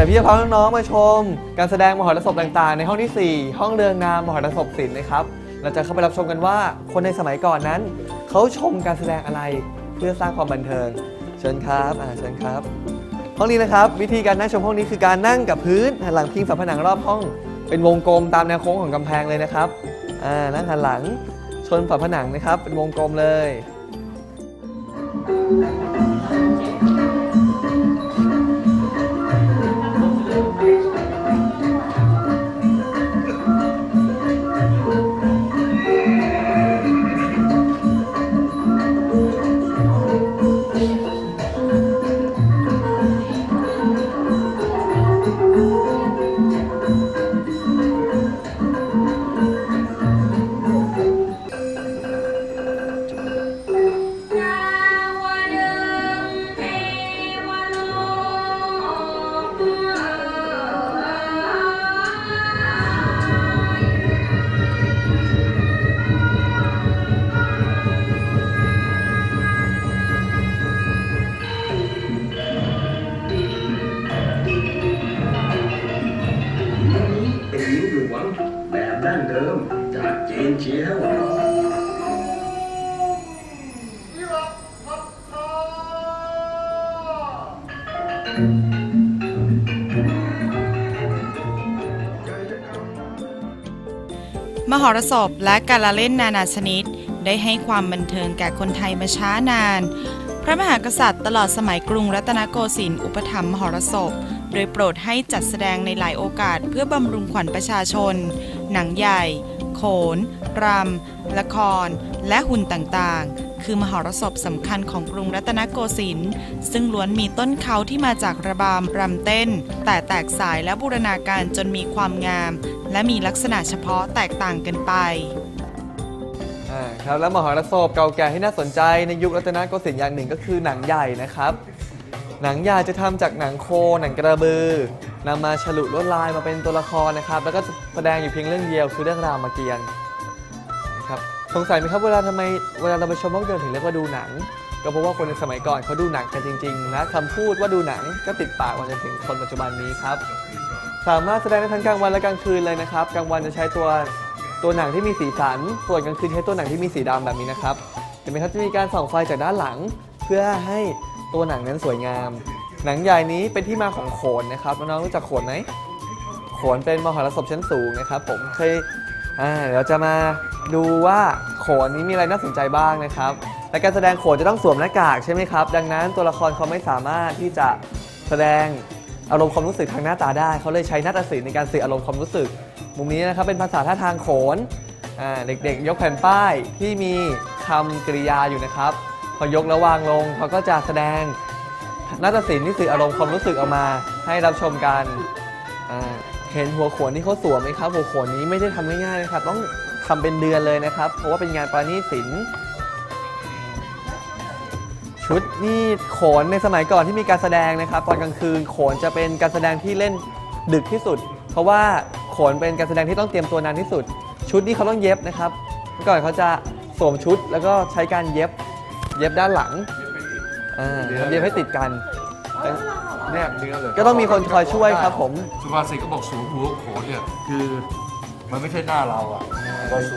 ดี๋ยวพี่จะพาน้องๆมาชม การแสดงมหรสพต่างๆ ในห้องทีสี่ 4 ห้องเรืองนามมหรสพศิลป์นะครับ เราจะเข้าไปรับชมกันว่าคนในสมัยก่อนนั้น เขาชมการแสดงอะไรเพื่อสร้างความบันเทิง เชิญครับอ่าเชิญครับ ห้องนี้นะครับ วิธีการนั่งชมห้องนี้คือการนั่งกับพื้นหันหลังพิงฝาผนังรอบห้อง เป็นวงกลมตามแนวโค้งของกำแพงเลยนะครับอ่านั่งหันหลังชนฝาผนังนะครับ เป็นวงกลมเลย มหรสพและการละเล่นนานาชนิด ได้ให้ความบันเทิงแก่คนไทยมาช้านาน พระมหากษัตริย์ตลอดสมัยกรุงรัตนโกสินทร์อุปถัมภ์มหรสพ โดยโปรดให้จัดแสดงในหลายโอกาสเพื่อบำรุงขวัญประชาชน หนังใหญ่ โขน รำ ละคร และหุ่นต่างๆ คือมหรสพสำคัญของกรุงรัตนโกสินทร์ซึ่งล้วนมีต้นเขาที่มาจากระบำรำเต้น แต่แตกสายและบูรณาการจนมีความงาม และมีลักษณะเฉพาะแตกต่างกันไป อ่าครับแล้วมหรสพเก่าแก่ที่น่าสนใจในยุครัตนโกสินทร์อย่างหนึ่งก็คือหนังใหญ่นะครับ หนังใหญ่จะทำจากหนังโคหนังกระบือนำมาฉลุลวดลายมาเป็นตัวละครนะครับ แล้วก็แสดงอยู่เพียงเรื่องเดียวคือเรื่องรามเกียรติ์นะครับสงสัยไหมครับเวลาทำไมเวลาเราไปชมภาพยนตร์ถึงเรียกว่าดูหนัง ก็เพราะว่าคนในสมัยก่อนเขาดูหนังกันจริงๆนะคำพูดว่าดูหนังก็ติดปากมาจนถึงคนปัจจุบันนี้ครับ สามารถแสดงได้ทั้งกลางวันและกลางคืนเลยนะครับ กลางวันจะใช้ตัวตัวหนังที่มีสีสัน ส่วนกลางคืนใช้ตัวหนังที่มีสีดำแบบนี้นะครับ เห็นไหมครับจะมีการส่องไฟจากด้านหลัง เพื่อให้ตัวหนังนั้นสวยงาม หนังใหญ่นี้เป็นที่มาของโขนนะครับน้องๆรู้จักโขนไหมโขนเป็นมหรสพชั้นสูงนะครับผมเคยอ่าเดี๋ยวจะมาดูว่าโขนนี้มีอะไรน่าสนใจบ้างนะครับและการแสดงโขนจะต้องสวมหน้ากากใช่ไหมครับ ดังนั้นตัวละครเขาไม่สามารถที่จะแสดง อารมณ์ความรู้สึกทางหน้าตาได้ เขาเลยใช้นาฏศิลป์ในการสื่ออารมณ์ความรู้สึก มุมนี้นะครับเป็นภาษาท่าทางโขนเด็กๆ ยกแผ่นป้ายที่มีคำกริยาอยู่นะครับ พอยกแล้ววางลงเขาก็จะแสดงนาฏศิลป์ที่สื่ออารมณ์ความรู้สึกออกมาให้รับชมกันเห็นหัวโขนที่เขาสวมไหมครับหัวโขนนี้ไม่ได้ทำง่ายๆนะครับต้องทำเป็นเดือนเลยนะครับ เพราะว่าเป็นงานประณีตศิลป์ ชุดนี่โขนในสมัยก่อนที่มีการแสดงนะครับ ตอนกลางคืนโขนจะเป็นการแสดงที่เล่นดึกที่สุด เพราะว่าโขนเป็นการแสดงที่ต้องเตรียมตัวนานที่สุด ชุดนี้เขาต้องเย็บนะครับเมื่อก่อนเขาจะสวมชุดแล้วก็ใช้การเย็บเย็บด้านหลังอ่าทำเย็บให้ติดกัน แนบเนื้อเลยก็ต้องมีคนคอยช่วยครับผม สุภาษิตก็บอกสวมหัวโขนเนี่ยคือมันไม่ใช่หน้าเราอะ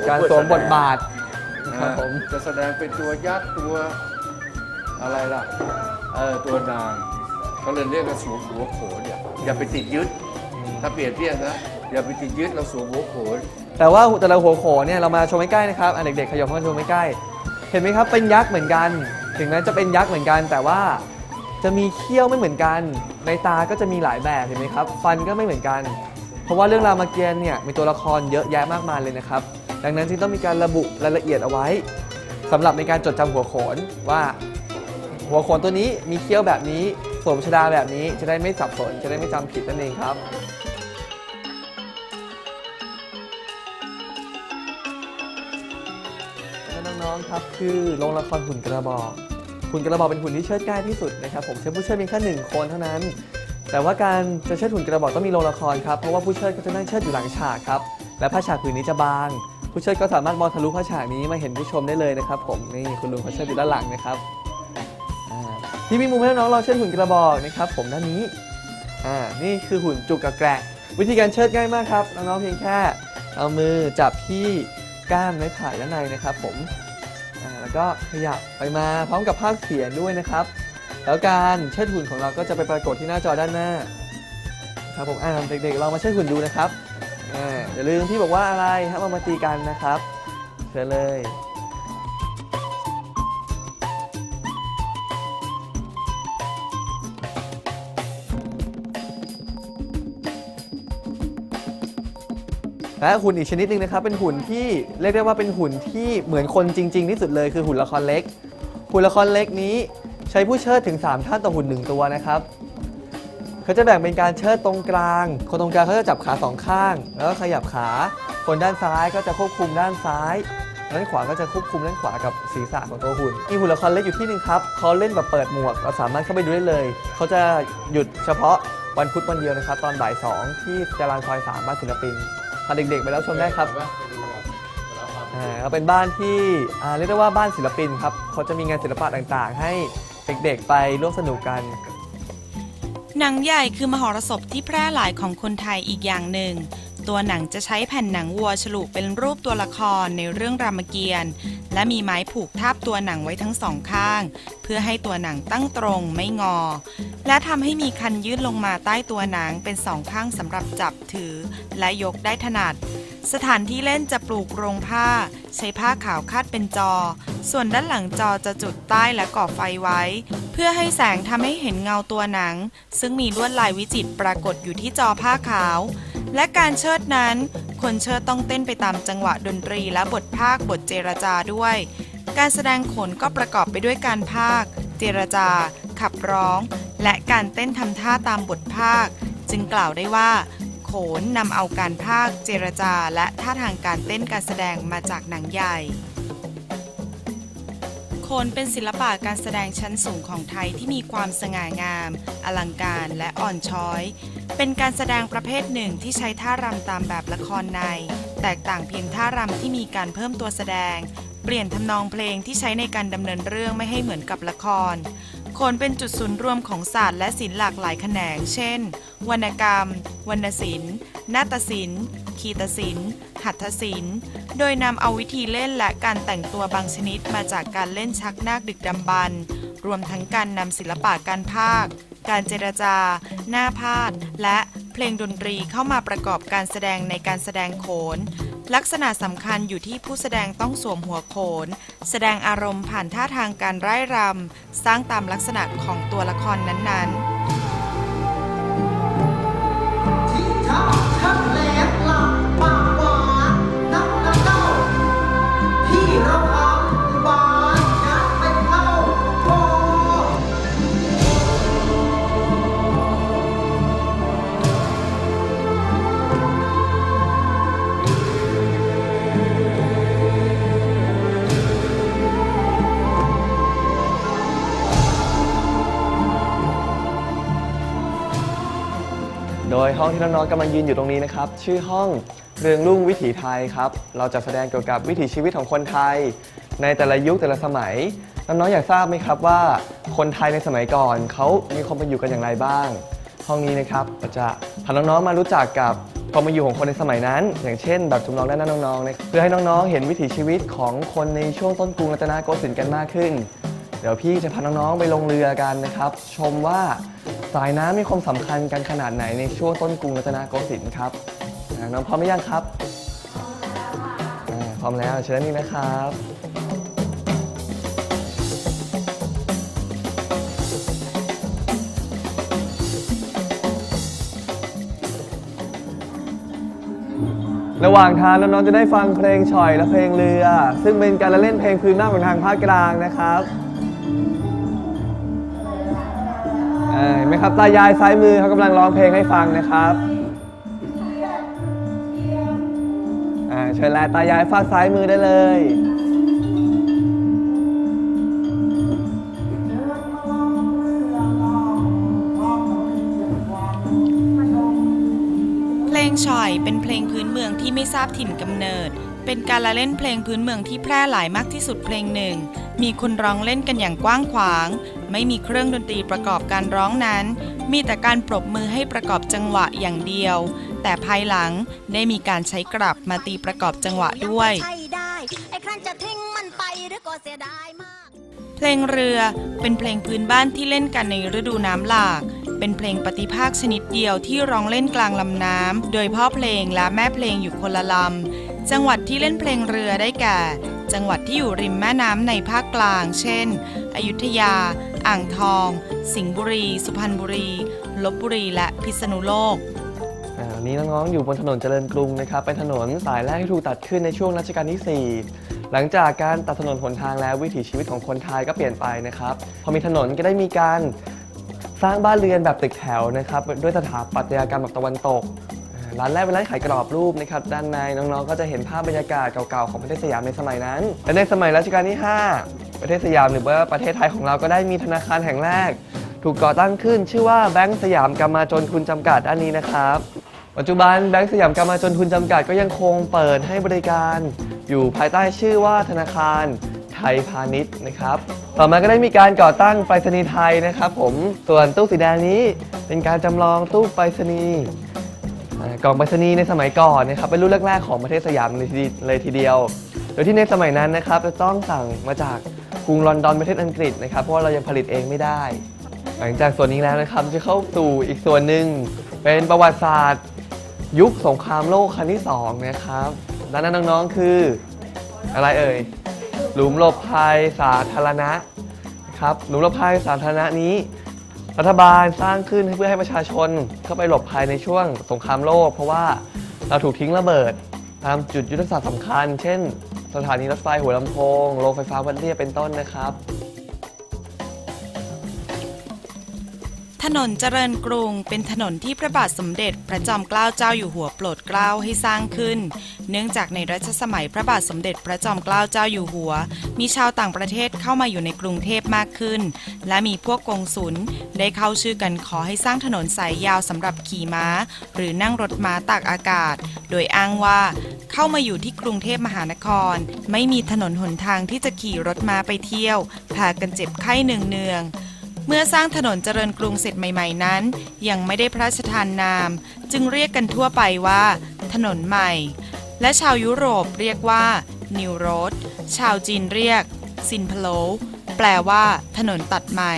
การสวมบทบาทครับผม จะแสดงเป็นตัวยักษ์ตัว อะไรล่ะ เออตัวนางเขาเลยเรียกกันสวมหัวโขนเนี่ยอย่าไปติดยึด ถ้าเปรียบเทียบนะ อย่าไปติดยึดเราสวมหัวโขน แต่ว่าแต่ละหัวโขนเนี่ยเรามาชมใกล้ๆนะครับอะเด็กๆขยับเข้ามาชมใกล้ๆเห็นไหมครับเป็นยักษ์เหมือนกัน ถึงแม้จะเป็นยักษ์เหมือนกัน แต่ว่าจะมีเขี้ยวไม่เหมือนกัน ในตาก็จะมีหลายแบบเห็นไหมครับ ฟันก็ไม่เหมือนกัน เพราะว่าเรื่องรามเกียรติ์เนี่ยมีตัวละครเยอะแยะมากมายเลยนะครับ ดังนั้นจึงต้องมีการระบุรายละเอียดเอาไว้สำหรับในการจดจำหัวโขนว่า หัวโขนตัวนี้มีเขี้ยวแบบนี้สวมชดาแบบนี้จะได้ไม่สับสน จะได้ไม่จำผิดนั่นเองครับน้องๆครับคือโรงละครหุ่นกระบอกหุ่นกระบอกเป็นหุ่นที่เชิดง่ายที่สุดนะครับผมใช้ผู้เชิดเพียงแค่หนึ่งคนเท่านั้น แต่ว่าการจะเชิดหุ่นกระบอกต้องมีโรงละครครับเพราะว่าผู้เชิดก็จะนั่งเชิดอยู่หลังฉากครับและผ้าฉากผืนนี้จะบางผู้เชิดก็สามารถมองทะลุผ้าฉากนี้มาเห็นผู้ชมได้เลยนะครับ ผมนี่คุณลุงเขาเชิดอยู่ด้านหลังนะครับ อ่าที่มีมุมให้น้องๆลองเชิดหุ่นกระบอกนะครับผมด้านนี้อ่านี่คือหุ่นจุกกระแกะวิธีการเชิดง่ายมากครับน้องๆเพียงแค่ เอามือจับที่ก้านไม้ไผ่ด้านในนะครับผมอ่าแล้วก็ขยับไปมาพร้อมกับภาคเสียงด้วยนะครับ แล้วการเชิดหุ่นของเราก็จะไปปรากฏที่หน้าจอด้านหน้าครับผมอ่าเด็กๆลองมาเชิดหุ่นดูนะครับอ่าอย่าลืมพี่บอกว่าอะไรครับเอามาตีกันนะครับเชิญเลย และหุ่นอีกชนิดหนึ่งนะครับเป็นหุ่นที่เรียกได้ว่าเป็นหุ่นที่เหมือนคนจริง ๆ ที่สุดเลยคือหุ่นละครเล็ก หุ่นละครเล็กนี้ใช้ผู้เชิดถึง 3 ท่านต่อหุ่นหนึ่งตัวนะครับเขาจะแบ่งเป็นการเชิดตรงกลาง คนตรงกลางเขาจะจับขาสองข้าง แล้วก็ขยับขา คนด้านซ้ายก็จะควบคุมด้านซ้ายด้านขวาก็จะควบคุมด้านขวากับศีรษะของตัวหุ่นมีหุ่นละครเล็กอยู่ที่หนึ่งครับเขาเล่นแบบเปิดหมวกเราสามารถเข้าไปดูได้เลย เขาจะหยุดเฉพาะวันพุธวันเดียวนะครับ ตอนบ่ายสองที่จรานซอยสามบ้านศิลปิน พาเด็กๆไปแล้วชมได้ครับอ่าเขาเป็นบ้านที่อ่าเรียกได้ว่าบ้านศิลปินครับเขาจะมีงานศิลปะต่างๆ ให้เด็กๆไปร่วมสนุกกัน หนังใหญ่คือมหรสพที่แพร่หลายของคนไทยอีกอย่างหนึ่ง ตัวหนังจะใช้แผ่นหนังวัวฉลุเป็นรูปตัวละครในเรื่องรามเกียรติ์และมีไม้ผูกทาบตัวหนังไว้ทั้งสองข้าง เพื่อให้ตัวหนังตั้งตรงไม่งอ และทำให้มีคันยื่นลงมาใต้ตัวหนังเป็นสองข้างสำหรับจับถือ และยกได้ถนัด สถานที่เล่นจะปลูกโรงผ้า ใช้ผ้าขาวคาดเป็นจอ ส่วนด้านหลังจอจะจุดใต้และก่อไฟไว้ เพื่อให้แสงทำให้เห็นเงาตัวหนัง ซึ่งมีลวดลายวิจิตรปรากฏอยู่ที่จอผ้าขาว และการเชิดนั้น คนเชิดต้องเต้นไปตามจังหวะดนตรีและบทภาคบทเจรจาด้วย การแสดงขนก็ประกอบไปด้วยการภาค เจรจา ขับร้อง และการเต้นทำท่าตามบทภาค จึงกล่าวได้ว่า โขนนำเอาการภาค เจรจา และท่าทางการเต้นการแสดงมาจากหนังใหญ่ โขนเป็นศิลปะการแสดงชั้นสูงของไทยที่มีความสง่างาม อลังการและอ่อนช้อย เป็นการแสดงประเภทหนึ่งที่ใช้ท่ารำตามแบบละครใน แตกต่างเพียงท่ารำที่มีการเพิ่มตัวแสดง เปลี่ยนทำนองเพลงที่ใช้ในการดำเนินเรื่องไม่ให้เหมือนกับละคร โขนเป็นจุดศูนย์รวมของศาสตร์และศิลป์หลากหลายแขนง เช่น วรรณกรรม วรรณศิลป์ นาฏศิลป์ คีตศิลป์ หัตถศิลป์ โดยนำเอาวิธีเล่นและการแต่งตัวบางชนิดมาจากการเล่นชักนาคดึกดำบรรพ์รวมทั้งการนำศิลปะการพากการเจรจา หน้าพาด และเพลงดนตรีเข้ามาประกอบการแสดงในการแสดงโขน ลักษณะสำคัญอยู่ที่ผู้แสดงต้องสวมหัวโขน แสดงอารมณ์ผ่านท่าทางการไร้รำสร้างตามลักษณะของตัวละครนั้นๆ ห้องที่น้องๆกำลังยืนอยู่ตรงนี้นะครับ ชื่อห้องเรืองรุ่งวิถีไทยครับ เราจะแสดงเกี่ยวกับวิถีชีวิตของคนไทย ในแต่ละยุคแต่ละสมัย น้องๆอยากทราบไหมครับว่า คนไทยในสมัยก่อนเขามีความเป็นอยู่กันอย่างไรบ้าง ห้องนี้นะครับจะพาน้องๆมารู้จักกับความเป็นอยู่ของคนในสมัยนั้น อย่างเช่น แบบจำลองด้านหน้าน้องๆนะเพื่อให้น้องๆ เห็นวิถีชีวิตของคนในช่วงต้นกรุงรัตนโกสินทร์กันมากขึ้น เดี๋ยวพี่จะพาน้องๆไปลงเรือกันนะครับ ชมว่า สายน้ำมีความสำคัญกันขนาดไหนในช่วงต้นกรุงรัตนโกสินทร์ครับอ่าน้องพร้อมหรือยังครับอ่าพร้อมแล้วเชิญนี่นะครับ ระหว่างทางน้องๆจะได้ฟังเพลงฉ่อยและเพลงเรือ ซึ่งเป็นการละเล่นเพลงพื้นบ้านของทางภาคกลางนะครับ เห็นไหมครับ ตายายซ้ายมือเขากำลังร้องเพลงให้ฟังนะครับอ่าเชิญแลตายายฝากซ้ายมือได้เลยเพลงฉ่อยเป็นเพลงพื้นเมืองที่ไม่ทราบถิ่นกำเนิด เป็นการละเล่นเพลงพื้นเมืองที่แพร่หลายมากที่สุดเพลงหนึ่ง มีคนร้องเล่นกันอย่างกว้างขวาง ไม่มีเครื่องดนตรีประกอบการร้องนั้น มีแต่การปรบมือให้ประกอบจังหวะอย่างเดียว แต่ภายหลังได้มีการใช้กลับมาตีประกอบจังหวะด้วย ใช่ได้ไอ้ครั้นจะทิ้งมันไปหรือก็เสียดายมาก เพลงเรือเป็นเพลงพื้นบ้านที่เล่นกันในฤดูน้ำหลาก เป็นเพลงปฏิภาคชนิดเดียวที่ร้องเล่นกลางลำน้ำ โดยพ่อเพลงและแม่เพลงอยู่คนละลำ จังหวัดที่เล่นเพลงเรือได้แก่ จังหวัดที่อยู่ริมแม่น้ำในภาคกลาง เช่น อยุธยา อ่างทอง สิงห์บุรี สุพรรณบุรี ลบบุรี และพิษณุโลกอ่าวันนี้น้องๆอยู่บนถนนเจริญกรุงนะครับ เป็นถนนสายแรกที่ถูกตัดขึ้นในช่วงรัชกาลที่ 4 หลังจากการตัดถนนหนทางแล้ววิถีชีวิตของคนไทยก็เปลี่ยนไปนะครับ พอมีถนนก็ได้มีการสร้างบ้านเรือนแบบตึกแถวนะครับ ด้วยสถาปัตยกรรมแบบตะวันตก ร้านแรกเป็นร้านขายกรอบรูปนะครับด้านในน้องๆ ก็จะเห็นภาพบรรยากาศเก่าๆของประเทศสยามในสมัยนั้น และในสมัยรัชกาลที่ 5 ประเทศสยามหรือว่าประเทศไทยของเราก็ได้มีธนาคารแห่งแรก ถูกก่อตั้งขึ้น ชื่อว่าแบงก์สยามกรรมาจนทุนจำกัดด้านนี้นะครับปัจจุบันแบงก์สยามการมาจนทุนจำกัดก็ยังคงเปิดให้บริการ อยู่ภายใต้ชื่อว่าธนาคารไทยพาณิชย์นะครับ ต่อมาก็ได้มีการก่อตั้งไปรษณีย์ไทยนะครับ ผมส่วนตู้สีแดงนี้เป็นการจำลองตู้ไปรษณีย์ากล่องไปรษณีย์ในสมัยก่อนนะครับเป็นรุ่นแรกๆของประเทศสยามเลยทีเดียว โดยที่ในสมัยนั้นนะครับจะต้องสั่งมาจากกรุงลอนดอนประเทศอังกฤษนะครับเพราะว่าเรายังผลิตเองไม่ได้ หลังจากส่วนนี้แล้วนะครับจะเข้าสู่อีกส่วนหนึ่งเป็นประวัติศาสตร์ ยุคสงครามโลกครั้งที่2นะครับด้านนั้นน้องๆคืออะไรเอ่ยหลุมหลบภัยสาธารณะครับหลุมหลบภัยสาธารณะนี้ รัฐบาลสร้างขึ้นเพื่อให้ประชาชนเข้าไปหลบภัยในช่วงสงครามโลก เพราะว่าเราถูกทิ้งระเบิดตามจุดยุทธศาสตร์สำคัญ เช่น สถานีรถไฟหัวลำโพงโรงไฟฟ้าวัดเรียบเป็นต้นนะครับ ถนนเจริญกรุงเป็นถนนที่พระบาทสมเด็จพระจอมเกล้าเจ้าอยู่หัวโปรดเกล้าให้สร้างขึ้น เนื่องจากในรัชสมัยพระบาทสมเด็จพระจอมเกล้าเจ้าอยู่หัว มีชาวต่างประเทศเข้ามาอยู่ในกรุงเทพมากขึ้น และมีพวกกงสุลได้เข้าชื่อกันขอให้สร้างถนนสายยาวสำหรับขี่ม้า หรือนั่งรถม้าตากอากาศ โดยอ้างว่าเข้ามาอยู่ที่กรุงเทพมหานคร ไม่มีถนนหนทางที่จะขี่รถม้าไปเที่ยวพากันเจ็บไข้เนืองๆ เมื่อสร้างถนนเจริญกรุงเสร็จใหม่ ๆ นั้น ยังไม่ได้พระราชทานนาม จึงเรียกกันทั่วไปว่า ถนนใหม่ และชาวยุโรปเรียกว่า New Road ชาวจีนเรียก ซินพโล แปลว่าถนนตัดใหม่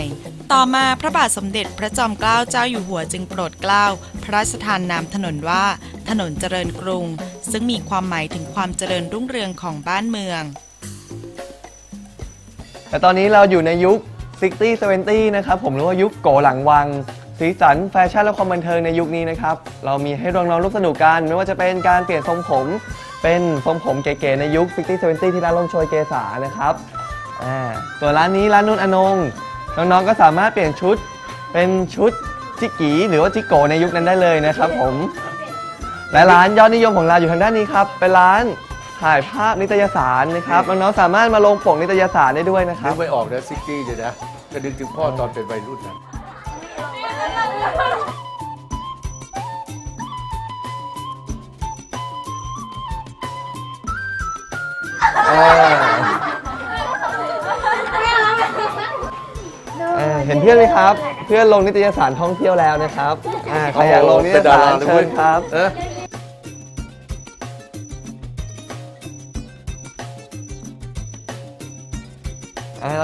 ต่อมาพระบาทสมเด็จพระจอมเกล้าเจ้าอยู่หัวจึงโปรดเกล้า พระราชทานนามถนนว่า ถนนเจริญกรุง ซึ่งมีความหมายถึงความเจริญรุ่งเรืองของบ้านเมือง แต่ตอนนี้เราอยู่ในยุค 60 70 นะครับผมหรือว่ายุคโกหลังวัง สีสันแฟชั่นและความบันเทิงในยุคนี้นะครับ เรามีให้น้องๆร่วมสนุกกันไม่ว่าจะเป็นการเปลี่ยนทรงผม เป็นทรงผมเก๋ๆในยุค 60 70 ที่ร้านลมโชยเกษานะครับอ่าส่วนร้านนี้ร้านนุ่นอนง น้องๆก็สามารถเปลี่ยนชุดเป็นชุดจิกกีหรือว่าจิโกในยุคนั้นได้เลยนะครับผมและร้านยอดนิยมของเราอยู่ทางด้านนี้ครับเป็นร้าน ถ่ายภาพนิตยสารนะครับน้องๆสามารถมาลงปกนิตยสารได้ด้วยนะคนึรับ กไม่ออกนะซิกกี้เลยนะจะนึกถึงพ่อตอนเป็นวัยรุ่นนะเออเห็นเพื่อนไหมครับ เพื่อนลงนิตยสารท่องเที่ยวแล้วนะครับอ่าใครอยากลงนิตยสารเชิญครับ เออ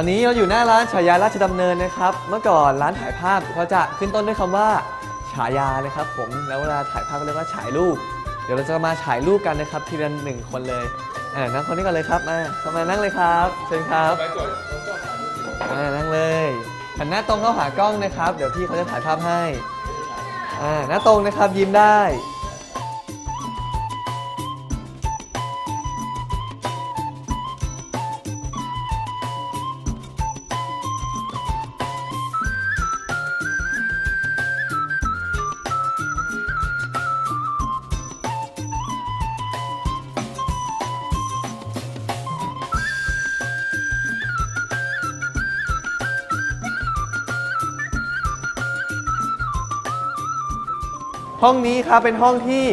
อนนี้เราอยู่หน้าร้านฉายาราชดำเนินนะครับ เมื่อก่อนร้านถ่ายภาพเขาจะขึ้นต้นด้วยคำว่าฉายานะครับ ผมแล้วเวลาถ่ายภาพก็เรียกว่าฉายรูป เดี๋ยวเราจะมาฉายรูปกันนะครับทีละหนึ่งคนเลยอ่านั่งคนนี้ก่อนเลยครับมาเข้ามานั่งเลยครับเชิญครับอ่านั่งเลยหันหน้าตรงเข้าหากล้องนะครับ เดี๋ยวพี่เขาจะถ่ายภาพให้อ่าหน้าตรงนะครับยิ้มได้ ห้องนี้ครับเป็นห้องที่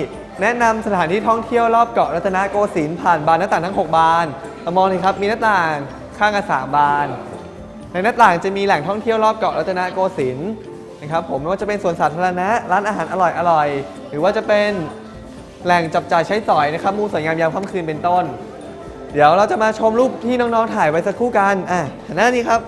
แนะนำสถานที่ท่องเที่ยวรอบเกาะรัตนโกสินทร์ผ่านบานหน้าต่างทั้ง 6 บานเรามองนี่ครับมีหน้าต่างข้างกันสามบาน ในหน้าต่างจะมีแหล่งท่องเที่ยวรอบเกาะรัตนโกสินทร์นะครับผมไม่ว่าจะเป็นสวนสาธารณะร้านอาหารอร่อยๆหรือว่าจะเป็นแหล่งจับจ่ายใช้สอยนะครับมุมสวยงามยามค่ำคืนเป็นต้น เดี๋ยวเราจะมาชมรูปที่น้องๆถ่ายไว้สักครู่กันอะหนหน้านี้ครับ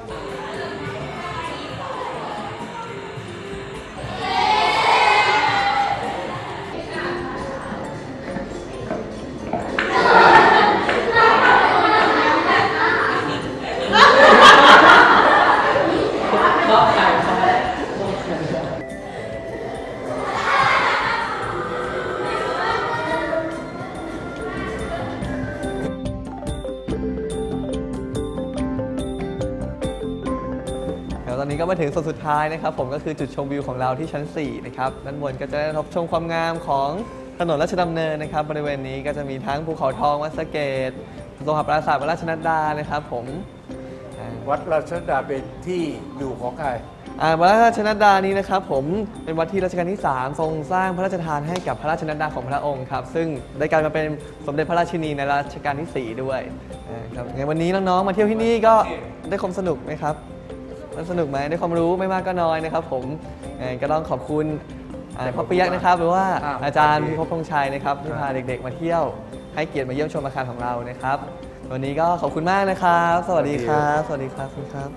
งส่วนสุดท้ายนะครับผมก็คือจุดชมวิวของเราที่ชั้น 4 นะครับด้านบนก็จะได้รับชมความงามของถนนราชดำเนินนะครับ บริเวณนี้ก็จะมีทั้งภูเขาทองวัดสะเกตโลหะปราสาทวัดราชนัดดานะครับผมอ่าวัดราชดาเป็นที่อยู่ของใครอ่าวัดราชนัดดานี้นะครับผมเป็นวัดที่รัชกาลที่ 3 ทรงสร้างพระราชทานให้กับพระราชนัดดาของพระองค์ครับซึ่งได้กลายมาเป็นสมเด็จพระราชินีในรัชกาลที่ 4 ด้วยอ่าครับในวันนี้น้องๆมาเที่ยวที่นี่ก็ได้ความสนุกไหมครับ มันสนุกไหมได้ความรู้ไม่มากก็น้อยนะครับ ผมเอ่อก็ต้องขอบคุณอ่าพ่อเปียกนะครับ หรือว่าอ่า อาจารย์พิภพธงชัยนะครับที่พาเด็กๆ มาเที่ยว ให้เกียรติมาเยี่ยมชมอาคารของเรานะครับ วันนี้ก็ขอบคุณมากนะครับ สวัสดีครับ สวัสดีครับคุณครับ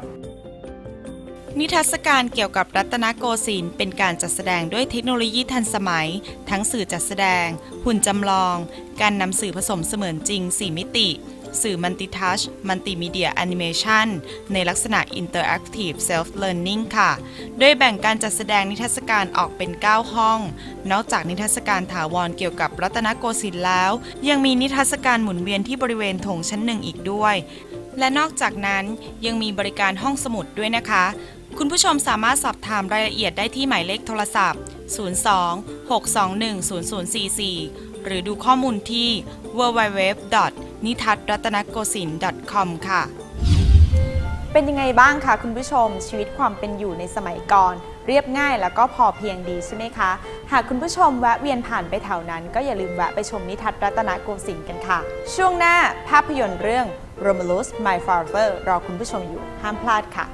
นิทรรศการเกี่ยวกับรัตนโกสินทร์เป็นการจัดแสดงด้วยเทคโนโลยีทันสมัย ทั้งสื่อจัดแสดง หุ่นจำลอง การนำสื่อผสมเสมือนจริง 4 มิติ สื่อมัลติทัชมัลติมีเดียแอนิเมชันในลักษณะ Interactive Self Learning ค่ะ โดยแบ่งการจัดแสดงนิทรรศการออกเป็น 9 ห้อง นอกจากนิทรรศการถาวรเกี่ยวกับรัตนโกสินทร์แล้ว ยังมีนิทรรศการหมุนเวียนที่บริเวณโถงชั้นหนึ่งอีกด้วย และนอกจากนั้นยังมีบริการห้องสมุดด้วยนะคะ คุณผู้ชมสามารถสอบถามรายละเอียดได้ที่หมายเลขโทรศัพท์ 02 621 0044 หรือดูข้อมูลที่ www. นิทัศรัตนโกสินทร์ .com ค่ะ เป็นยังไงบ้างคะคุณผู้ชม ชีวิตความเป็นอยู่ในสมัยก่อน เรียบง่ายแล้วก็พอเพียงดีใช่ไหมคะ หากคุณผู้ชมแวะเวียนผ่านไปแถวนั้น ก็อย่าลืมแวะไปชมนิทัศรัตนโกสินทร์กันค่ะ ช่วงหน้าภาพยนตร์เรื่อง Romulus My Father รอคุณผู้ชมอยู่ห้ามพลาดค่ะ